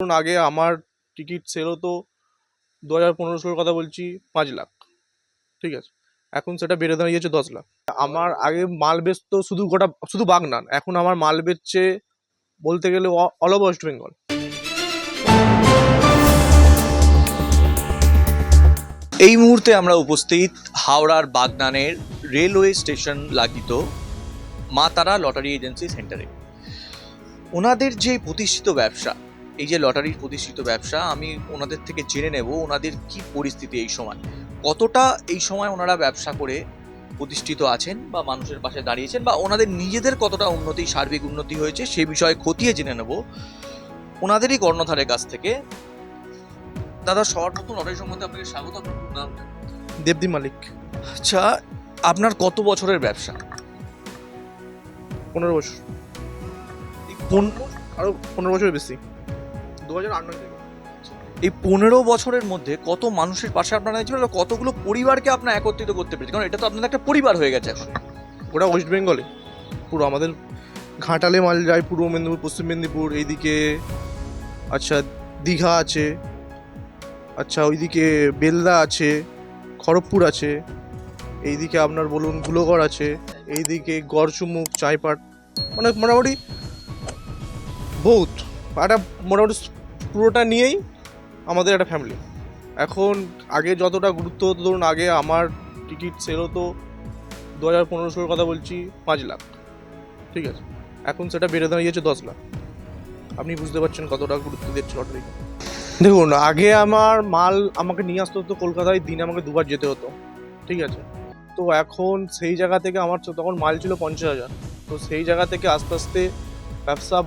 ধরুন আগে আমার টিকিট সেল হতো দু হাজার পনেরো ষোলোর কথা বলছি, পাঁচ লাখ। ঠিক আছে? এখন সেটা বেড়ে দাঁড়িয়েছে দশ লাখ। আমার আগে মাল বেচতো শুধু গোটা, শুধু বাগনান। এখন আমার মাল বেচছে বলতে গেলে অল ওভার ওয়েস্ট বেঙ্গল এই মুহূর্তে আমরা উপস্থিত হাওড়ার বাগনানের রেলওয়ে স্টেশন লাগিত মা তারা লটারি এজেন্সি সেন্টারে। ওনাদের যে প্রতিষ্ঠিত ব্যবসা এই যে লটারির প্রতিষ্ঠিত ব্যবসা আমি ওনাদের থেকে জেনে নেব ওনাদের কি পরিস্থিতি এই সময়। কতটা এই সময় ওনারা ব্যবসা করে প্রতিষ্ঠিত আছেন বা মানুষের পাশে দাঁড়িয়েছেন বা ওনাদের নিজেদের কতটা উন্নতি সার্বিক উন্নতি হয়েছে সে বিষয়ে খতিয়ে জেনে নেব ওনাদেরই কর্ণধারের কাছ থেকে। দাদা সবার প্রথম লটারি সম্বন্ধে আপনাকে স্বাগত। আপনার নাম? মালিক। আচ্ছা আপনার কত বছরের ব্যবসা? পনেরো বছর। আরও পনেরো বছর? বেশি। দু হাজার আট নয় থেকে এই পনেরো বছরের মধ্যে কত মানুষের পাশে আপনারা আর কতগুলো পরিবারকে আপনার একত্রিত করতে পেরেছেন? কারণ এটা তো আপনাদের একটা পরিবার হয়ে গেছে এখন। ওটা ওয়েস্ট বেঙ্গলে। পুরো আমাদের ঘাটালে মাল যায় পূর্ব মেদিনীপুর পশ্চিম মেদিনীপুর এইদিকে আচ্ছা দীঘা আছে আচ্ছা ওইদিকে বেলদা আছে খড়গপুর আছে এইদিকে আপনার বলুন গুলোগড় আছে এইদিকে গড়চুমুক চাইপাট মানে মোটামুটি বহুত। একটা মোটামুটি পুরোটা নিয়েই আমাদের একটা ফ্যামিলি এখন আগে যতটা গুরুত্ব হতো, ধরুন আগে আমার টিকিট সেল হতো দু হাজার পনেরো ষোলোর কথা বলছি, পাঁচ লাখ। ঠিক আছে? এখন সেটা বেড়ে দাঁড়িয়েছে দশ লাখ। আপনি বুঝতে পারছেন কতটা গুরুত্ব দিচ্ছে লটারি দেখুন, আগে আমার মাল আমাকে নিয়ে আসতে হতো কলকাতায়, দিনে আমাকে দুবার যেতে হতো। ঠিক আছে? তো এখন সেই জায়গা থেকে আমার তখন মাল ছিল পঞ্চাশ হাজার। তো সেই জায়গা থেকে আস্তে আস্তে ব্যবসা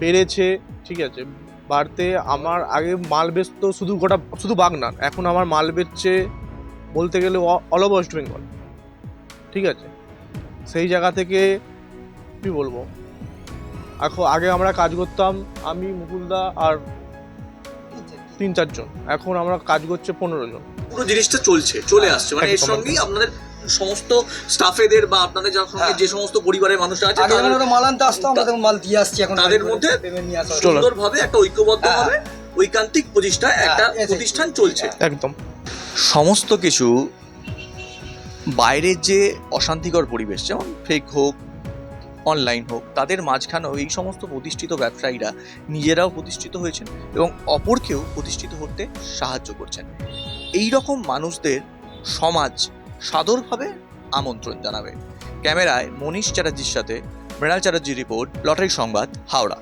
বেড়েছে ঠিক আছে। বাড়তে আমার আগে মাল বেচতো শুধু গোটা শুধু বাগনান। এখন আমার মাল বেচছে বলতে গেলে অল ওভার ওয়েস্ট বেঙ্গল ঠিক আছে। সেই জায়গা থেকে কি বলব? এখন আগে আমরা কাজ করতাম আমি মুকুলদা আর তিন চারজন। এখন আমরা কাজ করছে পনেরো জন। পুরো জিনিসটা চলছে চলে আসছে। মানে এর সঙ্গেই আপনাদের সমস্ত স্টাফেদের বা আপনাদের যার সঙ্গে যে সমস্ত পরিবারের মানুষরা আছে আগে তাদের- যখন ওরা মাল আনতে আসতো আমরা তখন মাল দিয়ে আসছি এখন তাদের মধ্যে সুন্দরভাবে একটা ঐক্যবদ্ধ ভাবে ঐকান্তিক প্রতিষ্ঠা একটা হ্যাঁ, প্রতিষ্ঠান চলছে। একদম। সমস্ত কিছু বাইরের যে অশান্তিকর পরিবেশ যেমন ফেক হোক অনলাইন হোক তাদের মাঝখানেও এই সমস্ত প্রতিষ্ঠিত ব্যবসায়ীরা নিজেরাও প্রতিষ্ঠিত হয়েছেন এবং অপরকেও প্রতিষ্ঠিত হতে সাহায্য করছেন। এই রকম মানুষদের সমাজ সাদরভাবে আমন্ত্রণ জানাবে। ক্যামেরায় মনীষ চ্যাটার্জির সাথে মৃণাল চ্যাটার্জি রিপোর্ট লটারি সংবাদ হাওড়া।